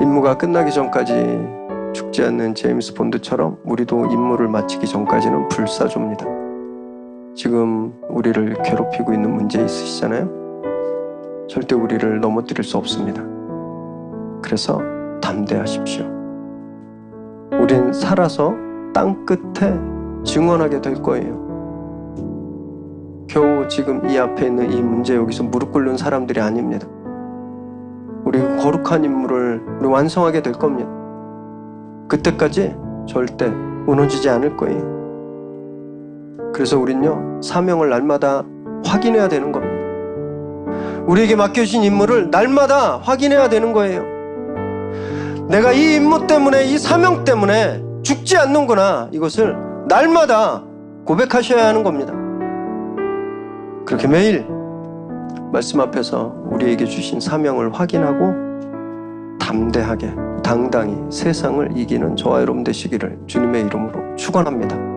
임무가 끝나기 전까지 죽지 않는 제임스 본드처럼 우리도 임무를 마치기 전까지는 불사조입니다. 지금 우리를 괴롭히고 있는 문제 있으시잖아요? 절대 우리를 넘어뜨릴 수 없습니다. 그래서 담대하십시오. 우린 살아서 땅 끝에 증언하게 될 거예요. 겨우 지금 이 앞에 있는 이 문제 여기서 무릎 꿇는 사람들이 아닙니다. 우리 거룩한 임무를 우리 완성하게 될 겁니다. 그때까지 절대 무너지지 않을 거예요. 그래서 우린요, 사명을 날마다 확인해야 되는 겁니다. 우리에게 맡겨주신 임무를 날마다 확인해야 되는 거예요. 내가 이 임무 때문에, 이 사명 때문에 죽지 않는구나. 이것을 날마다 고백하셔야 하는 겁니다. 그렇게 매일 말씀 앞에서 우리에게 주신 사명을 확인하고 담대하게, 당당히 세상을 이기는 저와 여러분 되시기를 주님의 이름으로 축원합니다.